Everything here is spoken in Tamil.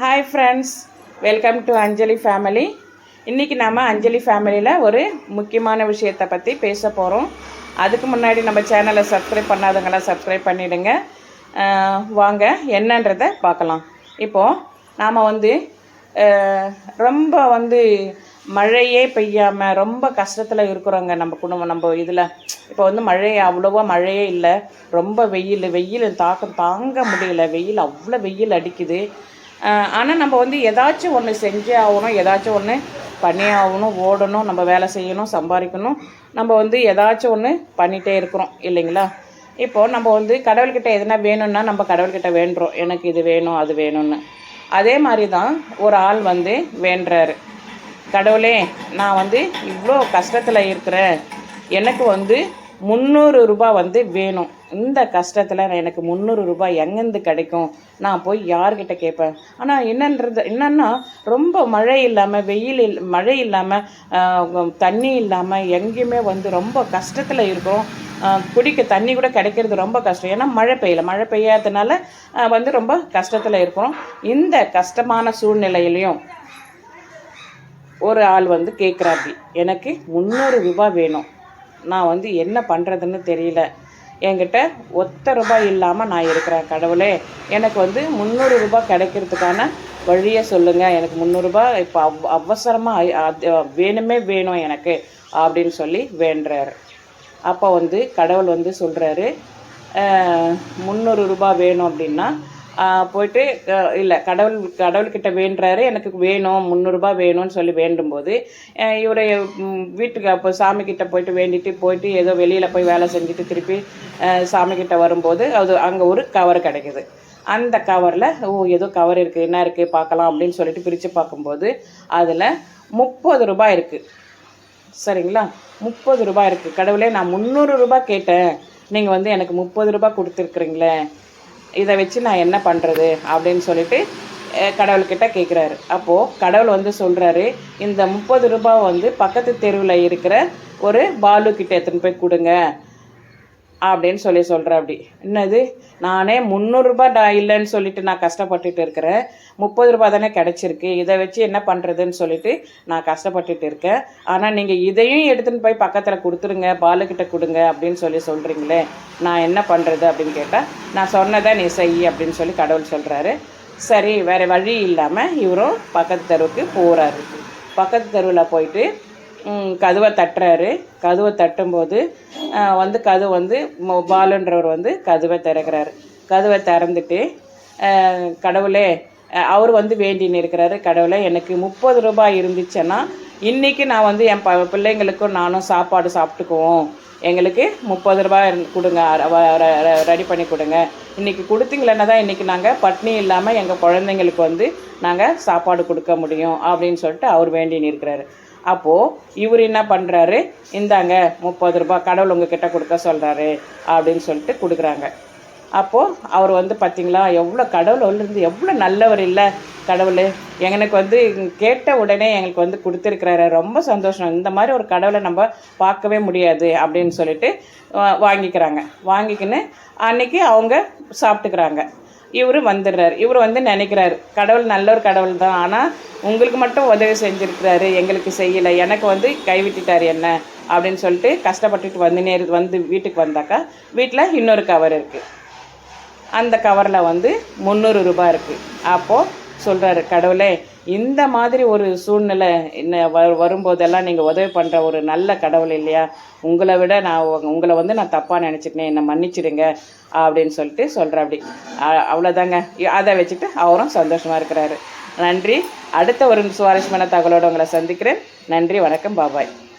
Hi friends welcome to Anjali family இன்றைக்கி நாம் அஞ்சலி ஃபேமிலியில் ஒரு முக்கியமான விஷயத்தை பற்றி பேச போகிறோம் அதுக்கு முன்னாடி நம்ம சேனலை சப்ஸ்கிரைப் பண்ணாதவங்களாம் சப்ஸ்கிரைப் பண்ணிவிடுங்க வாங்க என்னன்றதை பார்க்கலாம். இப்போது நாம் வந்து ரொம்ப வந்து மழையே பெய்யாமல் ரொம்ப கஷ்டத்தில் இருக்கிறோங்க நம்ம குடும்பம் நம்ம இதில். இப்போ வந்து மழை அவ்வளோவா மழையே இல்லை. ரொம்ப வெயில் வெயில் தாக்கம் தாங்க முடியல. வெயில் அவ்வளோ வெயில் அடிக்குது. ஆனால் நம்ம வந்து ஏதாச்சும் ஒன்று செஞ்சே ஆகணும் ஏதாச்சும் ஒன்று பண்ணியே ஆகணும் ஓடணும் நம்ம வேலை செய்யணும் சம்பாதிக்கணும். நம்ம வந்து ஏதாச்சும் ஒன்று பண்ணிகிட்டே இருக்கிறோம் இல்லைங்களா? இப்போது நம்ம வந்து கடவுள்கிட்ட எதுனா வேணும்னா நம்ம கடவுள்கிட்ட வேண்டுறோம். எனக்கு இது வேணும் அது வேணும்னு. அதே மாதிரி தான் ஒரு ஆள் வந்து வேண்டுறாரு. கடவுளே நான் வந்து இவ்வளோ கஷ்டத்தில் இருக்கிறேன். எனக்கு வந்து முந்நூறு ரூபாய் வந்து வேணும். இந்த கஷ்டத்தில் எனக்கு முந்நூறு ரூபாய் எங்கேருந்து கிடைக்கும்? நான் போய் யார்கிட்ட கேட்பேன்? ஆனால் என்னன்றது என்னன்னா ரொம்ப மழை இல்லாமல் வெயில் இல் மழை இல்லாமல் தண்ணி இல்லாமல் எங்கேயுமே வந்து ரொம்ப கஷ்டத்தில் இருக்கிறோம் குடிக்க தண்ணி கூட கிடைக்கிறது ரொம்ப கஷ்டம். ஏன்னா மழை பெய்யல. மழை பெய்யாததுனால வந்து ரொம்ப கஷ்டத்தில் இருக்கிறோம். இந்த கஷ்டமான சூழ்நிலையிலையும் ஒரு ஆள் வந்து கேட்குறாப்பி எனக்கு முந்நூறு ரூபாய் வேணும். நான் வந்து என்ன பண்ணுறதுன்னு தெரியல. என்கிட்ட ஒத்த ரூபாய் இல்லாமல் நான் இருக்கிறேன் கடவுளே. எனக்கு வந்து முந்நூறு ரூபாய் கிடைக்கிறதுக்கான வழியை சொல்லுங்கள் எனக்கு முந்நூறுரூபா இப்போ அவ் அவசரமாக வேணுமே வேணும் எனக்கு அப்படின்னு சொல்லி வேண்டுறாரு. அப்போ வந்து கடவுள் வந்து சொல்கிறாரு முந்நூறு ரூபாய் வேணும் அப்படின்னா போயிட்டு இல்லை கடவுள் கடவுள்கிட்ட வேண்டுறாரு எனக்கு வேணும் முந்நூறுரூபா வேணும்னு சொல்லி வேண்டும்போது ஆஹ் வீட்டுக்கு அப்போ சாமிக்கிட்ட போயிட்டு வேண்டிட்டு போயிட்டு ஏதோ வெளியில் போய் வேலை செஞ்சுட்டு திருப்பி ஆஹ் சாமிக்கிட்ட வரும்போது அது அங்கே ஒரு கவர் கிடைக்குது. அந்த கவரில் ஓ ஏதோ கவர் இருக்குது என்ன இருக்குது பார்க்கலாம் அப்படின்னு சொல்லிட்டு பிரித்து பார்க்கும்போது அதில் முப்பது ரூபாய் இருக்குது சரிங்களா? முப்பது ரூபாய் இருக்குது கடவுளே நான் முந்நூறு ரூபாய் கேட்டேன். நீங்கள் வந்து எனக்கு முப்பது ரூபாய் கொடுத்துருக்குறீங்களே. இதை வச்சு நான் என்ன பண்ணுறது அப்படின்னு சொல்லிட்டு கடவுள்கிட்ட கேட்குறாரு அப்போது கடவுள் வந்து சொல்கிறாரு இந்த முப்பது ரூபாய் வந்து பக்கத்து தெருவில் இருக்கிற ஒரு பாலு கிட்ட எடுத்துன்னு போய் கொடுங்க. அப்படின்னு சொல்லி சொல்கிறேன் அப்படி. என்னது? நானே முந்நூறுரூபா டா இல்லைன்னு சொல்லிட்டு நான் கஷ்டப்பட்டுட்டு இருக்கிறேன். முப்பது ரூபா தானே கிடச்சிருக்கு. இதை வச்சு என்ன பண்ணுறதுன்னு சொல்லிட்டு நான் கஷ்டப்பட்டுட்டு இருக்கேன். ஆனால் நீங்கள் இதையும் எடுத்துன்னு போய் பக்கத்தில் கொடுத்துருங்க பாலுக்கிட்ட கொடுங்க அப்படின்னு சொல்லி சொல்கிறீங்களே நான் என்ன பண்ணுறது அப்படின்னு கேட்டால் நான் சொன்னதை நீ செய் அப்படின்னு சொல்லி கடவுள் சொல்கிறாரு சரி வேறு வழி இல்லாமல் இவரும் பக்கத்து தெருவுக்கு போகிறாரு பக்கத்து தெருவில் போயிட்டு கதவை தட்டுறாரு. கதவை தட்டும்போது வந்து கதவு வந்து மொ- பாலுன்றவர் வந்து கதவை திறக்கிறாரு. கதவை திறந்துட்டு கடவுளே அவர் வந்து வேண்டின்னு இருக்கிறாரு. கடவுளை எனக்கு முப்பது ரூபாய் இருந்துச்சுன்னா இன்றைக்கி நான் வந்து என் ப பிள்ளைங்களுக்கும் நானும் சாப்பாடு சாப்பிட்டுக்குவோம். எங்களுக்கு முப்பது ரூபாய் கொடுங்க. ரெடி பண்ணி கொடுங்க. இன்றைக்கி கொடுத்தீங்களன்னா தான் இன்றைக்கி நாங்கள் பட்னி இல்லாமல் எங்கள் குழந்தைங்களுக்கு வந்து நாங்கள் சாப்பாடு கொடுக்க முடியும் அப்படின்னு சொல்லிட்டு அவர் வேண்டின்னு இருக்கிறாரு. அப்போது இவர் என்ன பண்ணுறாரு இந்தாங்க முப்பது ரூபாய் கடவுள் உங்ககிட்ட கொடுக்க சொல்கிறாரு அப்படின்னு சொல்லிட்டு கொடுக்குறாங்க. அப்போது அவர் வந்து பார்த்திங்களா எவ்வளோ கடவுள் வந்து எவ்வளோ நல்லவர் இல்லை கடவுள். எங்களுக்கு வந்து கேட்ட உடனே எங்களுக்கு வந்து கொடுத்துருக்குறாரு. ரொம்ப சந்தோஷம். இந்த மாதிரி ஒரு கடவுளை நம்ம பார்க்கவே முடியாது அப்படின்னு சொல்லிட்டு வா- வாங்கிக்கிறாங்க. வாங்கிக்கின்னு அன்னைக்கு அவங்க சாப்பிட்டுக்கிறாங்க. இவர் வந்துடுறாரு. இவர் வந்து நினைக்கிறாரு. கடவுள் நல்ல ஒரு கடவுள் தான். ஆனால் உங்களுக்கு மட்டும் உதவி செஞ்சுருக்கிறாரு. எங்களுக்கு செய்யலை. எனக்கு வந்து கைவிட்டுட்டார் என்ன? அப்படின்னு சொல்லிட்டு கஷ்டப்பட்டுட்டு வந்து நேரு வந்து வீட்டுக்கு வந்தாக்கா வீட்டில் இன்னொரு கவர் இருக்குது அந்த கவரில் வந்து முந்நூறு ரூபாய் இருக்குது அப்போது சொல்கிறாரு கடவுளே இந்த மாதிரி ஒரு சூழ்நிலை என்ன வ வரும்போதெல்லாம் நீங்கள் உதவி பண்ணுற ஒரு நல்ல கடவுள் இல்லையா? உங்களை விட நான் உங்களை வந்து நான் தப்பாக நினச்சிட்டேன் என்னை மன்னிச்சிடுங்க அப்படின்னு சொல்லிட்டு சொல்கிற அப்படி அவ்வளோதாங்க அதை வச்சுட்டு அவரும் சந்தோஷமாக இருக்கிறாரு. நன்றி. அடுத்த ஒரு சுவாரஸ்யமான தகவலோடு உங்களை சந்திக்கிறேன். நன்றி. வணக்கம். பாபாய்.